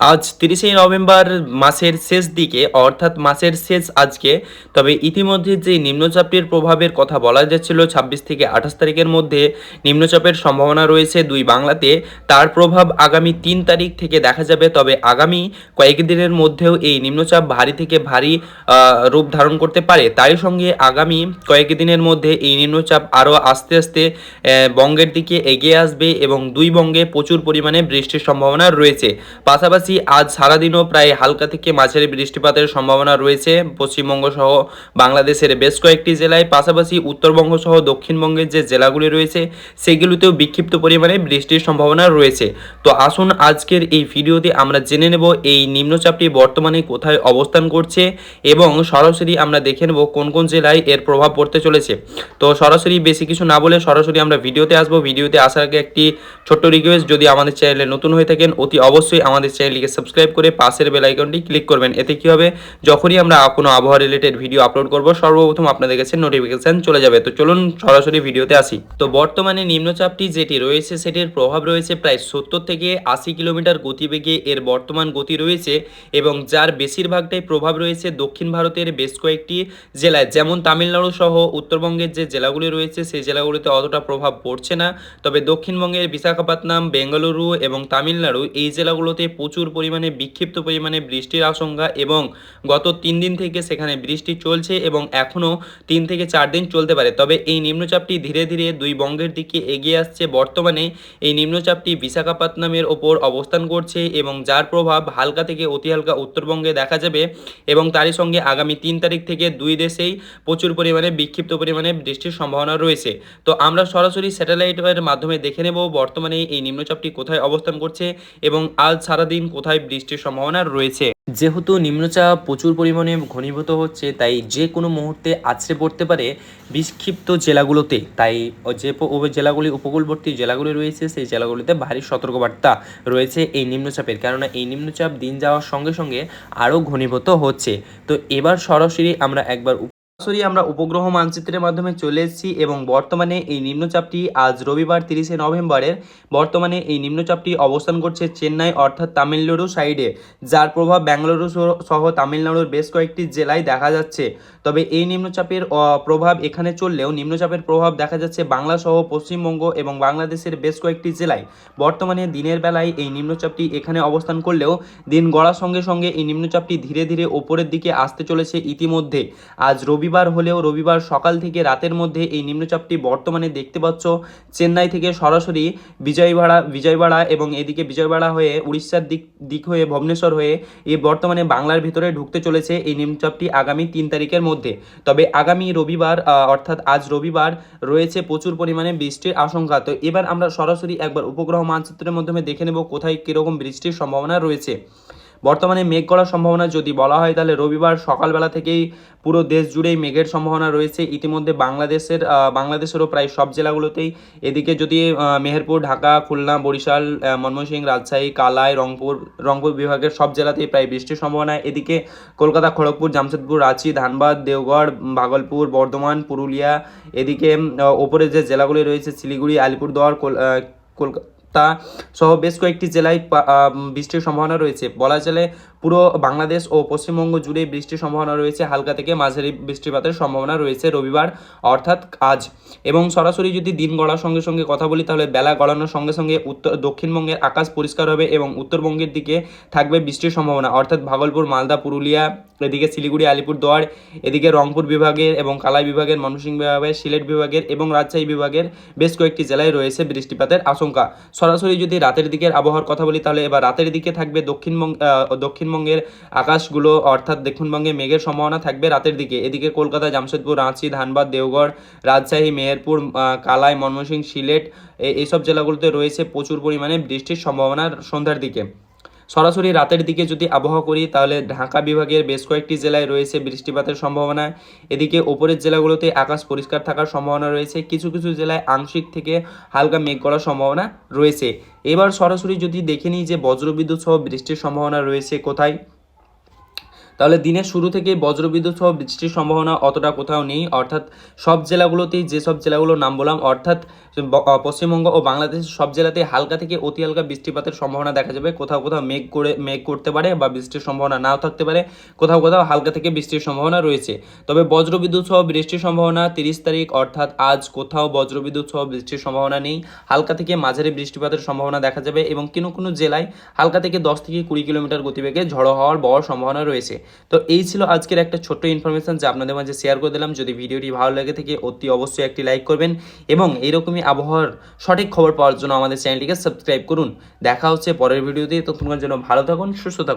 আজ তিরিশে নভেম্বর মাসের শেষ দিকে, অর্থাৎ মাসের শেষ আজকে, তবে ইতিমধ্যে যে নিম্নচাপটির প্রভাবের কথা বলা যাচ্ছিল ছাব্বিশ থেকে আঠাশ তারিখের মধ্যে, নিম্নচাপের সম্ভাবনা রয়েছে দুই বাংলাতে। তার প্রভাব আগামী তিন তারিখ থেকে দেখা যাবে, তবে আগামী কয়েকদিনের মধ্যেও এই নিম্নচাপ ভারী থেকে ভারী রূপ ধারণ করতে পারে। তাই সঙ্গে আগামী কয়েকদিনের মধ্যে এই নিম্নচাপ আরও আস্তে আস্তে বঙ্গের দিকে এগিয়ে আসবে এবং দুই বঙ্গে প্রচুর পরিমাণে বৃষ্টির সম্ভাবনা রয়েছে। পাশাপাশি আজ সারাদিনও প্রায় হালকা থেকে মাঝারি বৃষ্টিপাতের সম্ভাবনা রয়েছে। পশ্চিমবঙ্গ সহ বাংলাদেশের বেশ কয়েকটি জেলায়, পাশাপাশি উত্তরবঙ্গ সহ দক্ষিণবঙ্গের যে জেলাগুলি রয়েছে, সেগুলিতেও বিক্ষিপ্ত পরিমাণে বৃষ্টির সম্ভাবনা রয়েছে। তো আসুন আজকের এই ভিডিওতে আমরা জেনে নেব এই নিম্নচাপটি বর্তমানে কোথায় অবস্থান করছে এবং সরাসরি আমরা দেখে নেব কোন কোন জেলায় এর প্রভাব পড়তে চলেছে। তো সরাসরি বেশি কিছু না বলে সরাসরি আমরা ভিডিওতে আসব। ভিডিওতে আসার আগে একটি ছোট্ট রিকোয়েস্ট যদি আমাদের চ্যানেলে নতুন হয়ে থাকেন, অতি অবশ্যই আমাদের চ্যানেলটিকে সাবস্ক্রাইব করে পাশের বেল আইকনটি ক্লিক করবেন। এতে কি হবে? যখনই আমরা কোনো আবহাওয়া রিলেটেড ভিডিও আপলোড করব, সর্বপ্রথম আপনাদের কাছে নোটিফিকেশন চলে যাবে। তো চলুন সরাসরি ভিডিওতে আসি। তো বর্তমানে নিম্নচাপটি যেটি রয়েছে, সেটির প্রভাব রয়েছে প্রায় সত্তর থেকে আশি কিলোমিটার গতিবেগে এর বর্তমান গতি রয়েছে এবং যার বেশিরভাগটাই প্রভাব রয়েছে দক্ষিণ ভারতের বেশ কয়েকটি জেলায়। যেমন তামিলনাড়ু সহ উত্তরবঙ্গের যে জেলাগুলি রয়েছে, সেই জেলাগুলিতে অতটা প্রভাব পড়ছে না। তবে দক্ষিণবঙ্গের বিশাখাপত্তনম, বেঙ্গালুরু এবং তামিলনাড়ু এই জেলাগুলোতে প্রচুর পরিমাণে, বিক্ষিপ্ত পরিমাণে বৃষ্টির আশঙ্কা এবং গত তিন দিন থেকে সেখানে বৃষ্টি চলছে এবং এখনও তিন থেকে চার দিন চলতে পারে। তবে এই নিম্নচাপটি ধীরে ধীরে দুই বঙ্গের দিকে এগিয়ে আসছে। বর্তমানে এই নিম্নচাপটি বিশাখাপত্তনমের ওপর অবস্থান করছে এবং যার প্রভাব হালকা থেকে অতি হালকা উত্তরবঙ্গে দেখা যাবে এবং তারই সঙ্গে আগামী তিন তারিখ থেকে দুই দেশেই প্রচুর পরিমাণে, বিক্ষিপ্ত পরিমাণে বৃষ্টির সম্ভাবনা রয়েছে। তো আমরা সরাসরি স্যাটেলাইটের মাধ্যমে দেখে নেব বর্তমানে এই নিম্নচাপটি কোথায় অবস্থান করছে এবং আজ সারাদিন কোথায় বৃষ্টির সম্ভাবনা রয়েছে? যেহেতু নিম্নচাপ প্রচুর পরিমাণে ঘনীভূত হচ্ছে, তাই যে কোনো মুহূর্তে আছড়ে পড়তে পারে বিক্ষিপ্ত জেলাগুলোতে। তাই যে জেলাগুলি, উপকূলবর্তী জেলাগুলি রয়েছে, সেই জেলাগুলিতে ভারী সতর্কবার্তা রয়েছে এই নিম্নচাপের। কেননা এই নিম্নচাপ দিন যাওয়ার সঙ্গে সঙ্গে আরও ঘনীভূত হচ্ছে। তো এবার সরাসরি আমরা একবার সরাসরি আমরা উপগ্রহ মানচিত্রের মাধ্যমে চলে এসেছি এবং বর্তমানে এই নিম্নচাপটি আজ রবিবার তিরিশে নভেম্বরের বর্তমানে এই নিম্নচাপটি অবস্থান করছে চেন্নাই অর্থাৎ তামিলনাড়ু সাইডে। যার প্রভাব ব্যাঙ্গালুরু সহ- তামিলনাড়ুর বেশ কয়েকটি জেলায় দেখা যাচ্ছে। তবে এই নিম্নচাপের প্রভাব এখানে চললেও নিম্নচাপের প্রভাব দেখা যাচ্ছে বাংলা সহ পশ্চিমবঙ্গ এবং বাংলাদেশের বেশ কয়েকটি জেলায়। বর্তমানে দিনের বেলায় এই নিম্নচাপটি এখানে অবস্থান করলেও দিন গড়ার সঙ্গে সঙ্গে এই নিম্নচাপটি ধীরে ধীরে ওপরের দিকে আসতে চলেছে ইতিমধ্যে। আজ রবিবার হলেও রবিবার সকাল থেকে রাতের মধ্যে এই নিম্নচাপটি বর্তমানে দেখতে পাচ্ছ। চেন্নাই থেকে সরাসরি বিজয়বাড়া বিজয়বাড়া এবং এদিকে বিজয়বাড়া হয়ে উড়িষ্যার দিক দিক হয়ে ভুবনেশ্বর হয়ে এই বর্তমানে বাংলার ভিতরে ঢুকতে চলেছে এই নিম্নচাপটি আগামী তিন তারিখের মধ্যে। তবে আগামী রবিবার অর্থাৎ আজ রবিবার রয়েছে প্রচুর পরিমাণে বৃষ্টির আশঙ্কা। তো এবার আমরা সরাসরি একবার উপগ্রহ মানচিত্রের মাধ্যমে দেখে নেব কোথায় কীরকম বৃষ্টির সম্ভাবনা রয়েছে। বর্তমানে মেঘ করার সম্ভাবনা যদি বলা হয় তাহলে রবিবার সকালবেলা থেকেই পুরো দেশ জুড়েই মেঘের সম্ভাবনা রয়েছে। ইতিমধ্যে বাংলাদেশের বাংলাদেশেরও প্রায় সব জেলাগুলোতেই এদিকে যদি মেহেরপুর ঢাকা খুলনা বরিশাল আহ, ময়মনসিংহ রাজশাহী কালাই রংপুর রংপুর বিভাগের সব জেলাতেই প্রায় বৃষ্টির সম্ভাবনা। এদিকে কলকাতা খড়গপুর জামশেদপুর রাঁচি ধানবাদ দেওগড় ভাগলপুর বর্ধমান পুরুলিয়া এদিকে ওপরে যে জেলাগুলি রয়েছে শিলিগুড়ি আলিপুরদুয়ার কল- কলকাতা সহ বেশ কয়েকটি জেলায় বৃষ্টির সম্ভাবনা রয়েছে। বলা চলে পুরো বাংলাদেশ ও পশ্চিমবঙ্গ জুড়ে বৃষ্টির সম্ভাবনা রয়েছে। হালকা থেকে মাঝারি বৃষ্টিপাতের সম্ভাবনা রয়েছে রবিবার অর্থাৎ আজ। এবং সরাসরি যদি দিন গড়ার সঙ্গে সঙ্গে কথা বলি তাহলে বেলা গড়ানোর সঙ্গে সঙ্গে উত্তর দক্ষিণবঙ্গের আকাশ পরিষ্কার হবে এবং উত্তরবঙ্গের দিকে থাকবে বৃষ্টির সম্ভাবনা। অর্থাৎ ভাগলপুর মালদা পুরুলিয়া এদিকে শিলিগুড়ি আলিপুরদুয়ার এদিকে রংপুর বিভাগের এবং কালাই বিভাগের ময়মনসিংহ বিভাগের সিলেট বিভাগের এবং রাজশাহী বিভাগের বেশ কয়েকটি জেলায় রয়েছে বৃষ্টিপাতের আশঙ্কা। সরাসরি যদি রাতের দিকের আবহাওয়ার কথা বলি তাহলে এবার রাতের দিকে থাকবে দক্ষিণবঙ্গ আহ, দক্ষিণবঙ্গের আকাশগুলো, অর্থাৎ দক্ষিণবঙ্গে মেঘের সম্ভাবনা থাকবে রাতের দিকে। এদিকে কলকাতা, জামশেদপুর, রাঁচি, ধানবাদ, দেওগড়, রাজশাহী, মেহেরপুর কালাই, ময়মনসিংহ, সিলেট এইসব জেলাগুলোতে রয়েছে প্রচুর পরিমাণে বৃষ্টির সম্ভাবনা সন্ধ্যার দিকে। সরাসরি রাতের দিকে যদি আবহাওয়া করি, তাহলে ঢাকা বিভাগের বেশ কয়েকটি জেলায় রয়েছে বৃষ্টিপাতের সম্ভাবনা। এদিকে ওপরের জেলাগুলোতে আকাশ পরিষ্কার থাকার সম্ভাবনা রয়েছে। কিছু কিছু জেলায় আংশিক থেকে হালকা মেঘ করার সম্ভাবনা রয়েছে। এবার সরাসরি যদি দেখে নিই যে বজ্রবিদ্যুৎ সহ বৃষ্টির সম্ভাবনা রয়েছে কোথায়? তাহলে দিনের শুরু থেকে বজ্রবিদ্যুৎ সহ বৃষ্টির সম্ভাবনা অতটা কোথাও নেই। অর্থাৎ সব জেলাগুলোতেই যেসব জেলাগুলোর নাম বললাম, অর্থাৎ পশ্চিমবঙ্গ ও বাংলাদেশের সব জেলাতেই হালকা থেকে অতি হালকা বৃষ্টিপাতের সম্ভাবনা দেখা যাবে। কোথাও কোথাও মেঘ করে, মেঘ করতে পারে বা বৃষ্টির সম্ভাবনা নাও থাকতে পারে। কোথাও কোথাও হালকা থেকে বৃষ্টির সম্ভাবনা রয়েছে। তবে বজ্রবিদ্যুৎ সহ বৃষ্টির সম্ভাবনা তিরিশ তারিখ, অর্থাৎ আজ কোথাও বজ্রবিদ্যুৎ সহ বৃষ্টির সম্ভাবনা নেই। হালকা থেকে মাঝারি বৃষ্টিপাতের সম্ভাবনা দেখা যাবে এবং কোনো কোনো জেলায় হালকা থেকে দশ থেকে কুড়ি কিলোমিটার গতিবেগে ঝড়ো হওয়ার বড় সম্ভাবনা রয়েছে। তো এই ছিল আজকের একটা ছোট্ট ইনফরমেশান যে আপনাদের মাঝে শেয়ার করে দিলাম। যদি ভিডিওটি ভালো লাগে থেকে, অতি অবশ্যই একটি লাইক করবেন এবং এরকমই আবহাওয়ার সঠিক খবর পাওয়ার জন্য আমাদের চ্যানেলটিকে সাবস্ক্রাইব করুন। দেখা হচ্ছে পরের ভিডিওতে ততক্ষণের জন্য ভালো থাকুন, সুস্থ থাকুন।